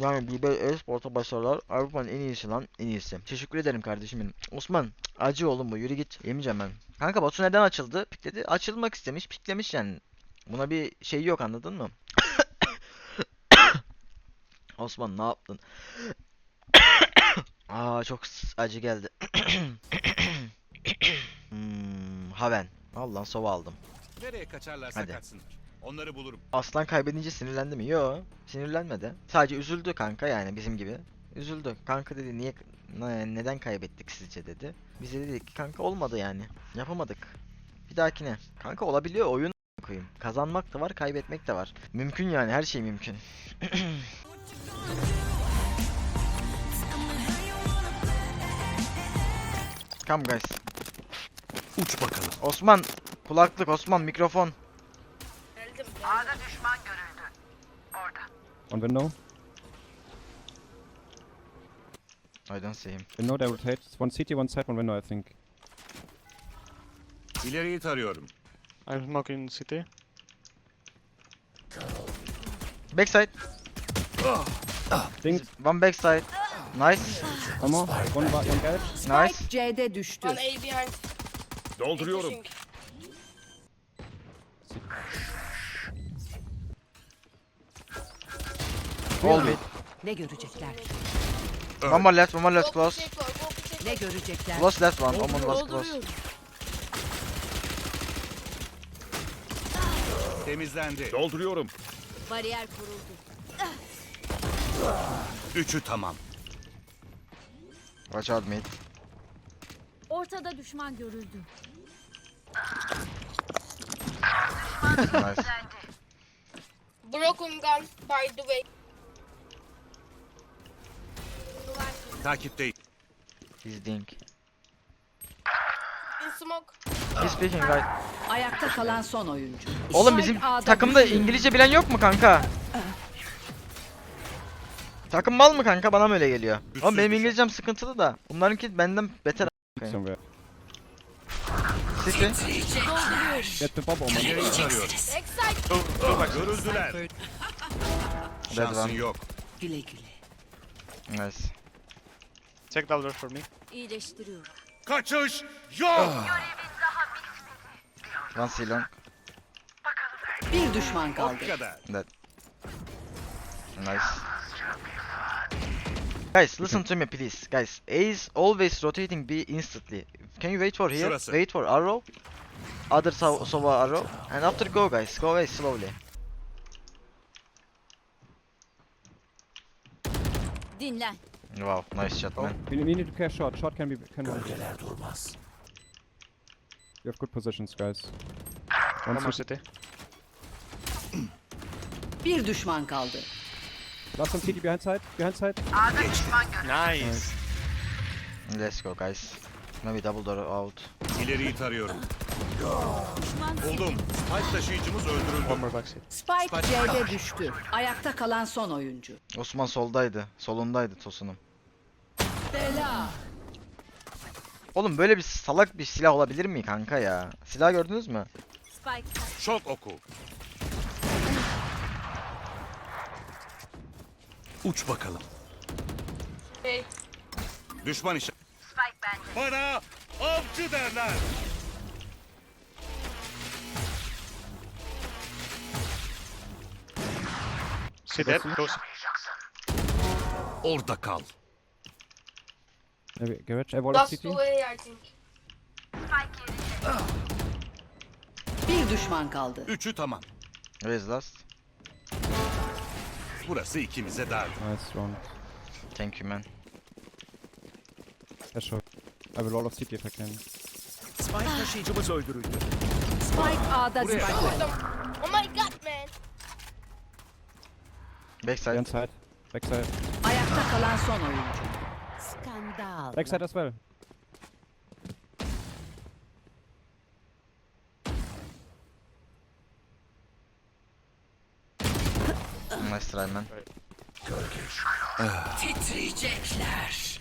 Yani BB e-sporta başarılar. Avrupa'nın en iyisi lan en iyisi. Teşekkür ederim kardeşim benim. Osman acı oğlum bu yürü git. Yemeyeceğim ben. Kanka Batu neden açıldı? Pikledi. Açılmak istemiş. Piklemiş yani. Buna bir şey yok anladın mı? Osman ne yaptın? Aa çok acı geldi. hmm, Haven. Allah'ın sova aldım. Nereye kaçarlarsa Hadi. kaçsınlar. Onları bulurum. Aslan kaybedince sinirlendi mi? Yo, sinirlenmedi. Sadece üzüldü kanka yani bizim gibi. Üzüldü. Kanka dedi niye ne- neden kaybettik sizce dedi. Bize dedik ki kanka olmadı yani. Yapamadık. Bir dahakine. Kanka olabiliyor oyun koyayım. Kazanmak da var, kaybetmek de var. Mümkün yani her şey mümkün. Come guys. Uç bakalım. Osman kulaklık Osman mikrofon. Geldim. On window. I don't see him. Window, they rotate. One CT, one side, one window, I think. İleriyi tarıyorum. I'm smoking city. Backside. Think. One backside. Nice. One more. One, one garage. Nice. Spike C'de düştü. One A behind. Dolduruyorum. Pushing. All mid. Ne görecekler? ki? One more left, one more left close. Ne görecekler? Close left one, Omen was close. Temizlendi. Dolduruyorum. Bariyer kuruldu. Üçü tamam. Watch out mid. Ortada düşman görüldü. Nice. Broken gun by the way. Takipteyim. He's dink. In smoke. He's speaking right. Ayakta kalan son oyuncu. Oğlum bizim A'da takımda. İngilizce bilen yok mu kanka? Takım mal mı kanka? Bana mı öyle geliyor? Oğlum benim. İngilizcem sıkıntılı da. Bunlarınki benden beter. Okay. Somewhere. City. Get the bomb. Backside. Görüldüler. Şansın yok. Güle güle. Nice. Check dollar for me. İyileştiriyorum. Kaçış yok. One C long. Bir düşman kaldı. kadar. Nice. Guys, listen to me please. Guys, A is always rotating B instantly. Can you wait for here? Şurası. Wait for arrow. Other so sova arrow. And after go guys, go away slowly. Dinlen. Wow, nice shot man. We, we need to care short. Short can be. Can be. You have good positions, guys. One One more city. Bir düşman kaldı. Last one CT behind side. Behind side. Nice. Let's go guys. Maybe double door out. İleriyi tarıyorum. Buldum. Taş taşıyıcımız öldürüldü. One more back city. Spike C'de düştü. Ayakta kalan son oyuncu. Osman soldaydı. Solundaydı Tosun'um. Bela. Oğlum böyle bir salak bir silah olabilir mi kanka ya? Silah gördünüz mü? Şok oku. Uç bakalım. Hey. Düşman işi. Bana avcı derler. Close. Orada kal. Maybe garage. I wall of Last CT. two A I think. Bir düşman kaldı. Üçü tamam. Where is last? Burası ikimize dar. Nice round. Thank you man. Yeah, short. I will wall of CT if I can. Spike taşıyıcımız öldürüldü. Spike A'da düştü. Vurdum. Oh my god man. Backside. Behind side. Backside. Ayakta kalan son oyuncu. Backside as well. Nice try man. Titriyecekler.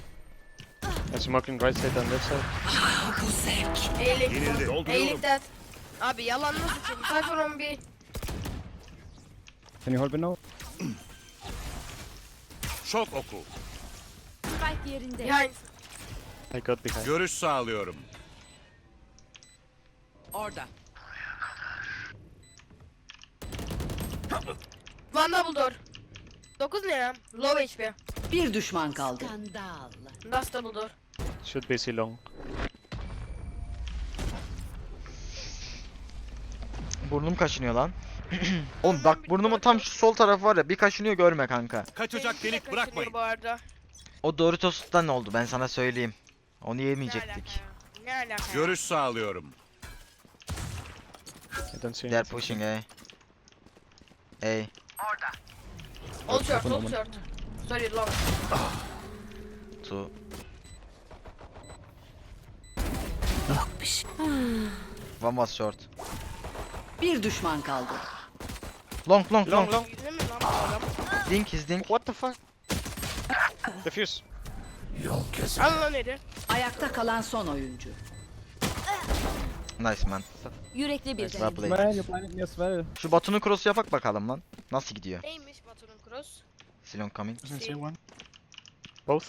I'm smoking right side and left side. Bu zevk. Eğilik. Eğilik dead. Abi yalan nasıl söyleyeyim? Cypher on B. Can you hold window? Çok oku. Spike yerinde. Behind. I got behind. Görüş sağlıyorum. Orada. One double door. 9 ne ya? Low HP. Bir düşman kaldı. Skandal. Last double door. Should be C long. Burnum kaşınıyor lan. Oğlum bak burnumun tam şu sol tarafı var ya bir kaşınıyor görme kanka. Kaçacak de delik kaçınıyor bırakmayın. Bu arada. O Doritos'tan oldu ben sana söyleyeyim. Onu Ne alaka yemeyecektik. ya? Ne alaka ya? Görüş sağlıyorum. I don't see They're anything. pushing A. A. All short, all short. Sorry, long. Two. One was short. Bir düşman kaldı. Long long long. Long, long. Lan bu adam? Dink is dink. What the fuck? Defuse. Al lan neri? Ayakta kalan son oyuncu. Nice man. Yürekli bir Well played. Well. Şu Batu'nun cross'u yapak bakalım lan. Nasıl gidiyor? Neymiş Batu'nun cross? Silon coming. See. Both.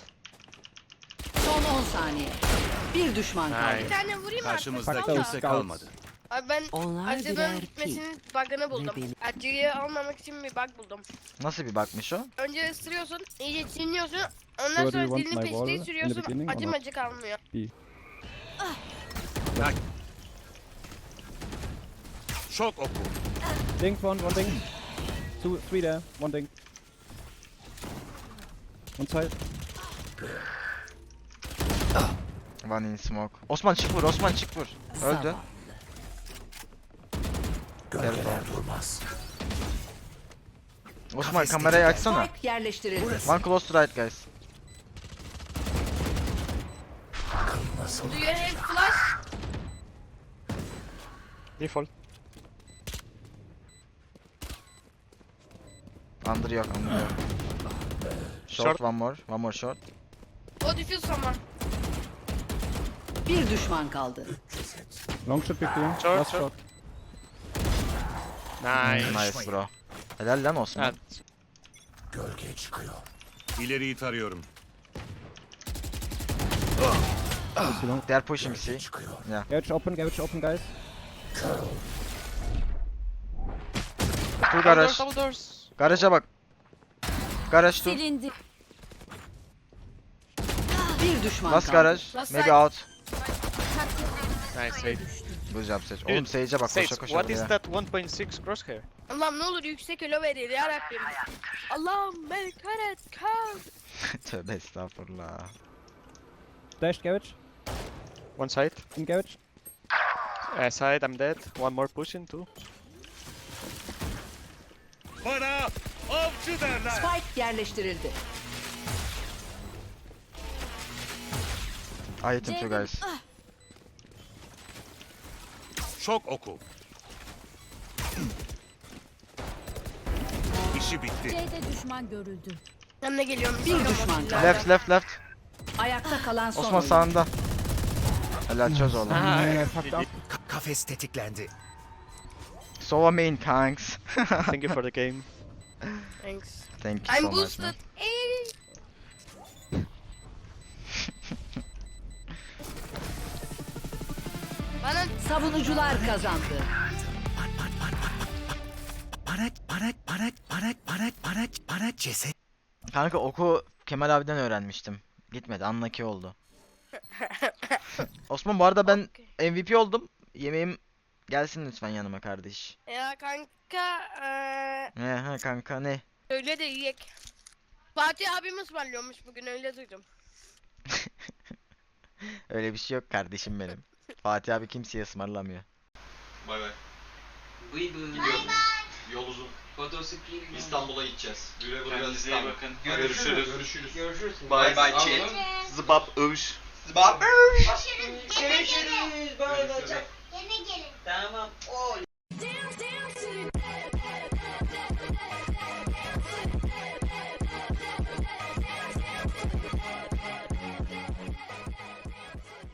Son 10 saniye. Bir düşman kaldı. Bir tane vurayım mı Karşımızda Bakalım. kimse kalmadı. Abi ben Onlar Acı'nın birer gitmesinin bug'ını buldum. Acı'yı almamak için bir bug buldum. Nasıl bir bakmış o? Önce ısırıyorsun, iyice çiğniyorsun. Ondan do you sonra want dilini my in the sürüyorsun. beginning or Acı not? macı kalmıyor. Çok oku. Dink, one, one dink. Two, three there, one dink. One side. One in smoke. Osman çık vur, Osman çık vur. Öldü. Careful. Osman kamerayı açsana. Spike yerleştirildi. One close to right guys. Do you have flash? Default. Under yok, under yok. Short, Short. one more, one more short. O diffuse ama. Bir düşman kaldı. Long should be clear. Short, Last short. shot. Nice. Nice bro. Helal lan Osman. Evet. İleriyi tarıyorum. Too long. They are pushing C. Garage open, garage open, guys. Two garaj. Double doors. Garaja bak. Garaj two. Silindi. Bir düşman Last kaldı. garaj. Maybe out. Nice save. Good job. Dude, Oğlum Sage'e bak Sage, koşa koşa what is that 1.6 crosshair? Allah'ım ne olur yüksek elo verir ya Rabbim. Allah'ım beni karet kal. Tövbe estağfurullah. Dash garage. One side. In garage. Uh, side, I'm dead. One more pushing too. Bana avcı derler. Spike yerleştirildi. I hit him too guys. Çok oku. İşi bitti. C'de düşman görüldü. Ben de geliyorum. Bir düşman kaldı. Left left left. Ayakta kalan son Osman oyuncu. sağında. Helal çöz oğlum. I. Kafes tetiklendi. Sova main kanks. Thank you for the game. Thanks. Thank you I'm so much boosted. man. Bana Savunucular kazandı. Kanka oku Kemal abiden öğrenmiştim. Gitmedi anlaki oldu. Osman bu arada ben MVP oldum. Yemeğim gelsin lütfen yanıma kardeş. ya kanka eee Ne ha kanka ne? öyle de yiyek. Fatih abim ısmarlıyormuş bugün öyle duydum. Öyle bir şey yok kardeşim benim. Fatih abi kimseye ısmarlamıyor. Bay bay. Bıy bıy. Gidiyorum. Yol uzun. İstanbul'a gideceğiz. Güle güle İstanbul. bakın. Görüşürüz. Görüşürüz. Görüşürüz. Bay bay chat. Zıbap övüş. Zıbap övüş. Görüşürüz. Görüşürüz. Bay bay. Yine gelin. Tamam. Oy.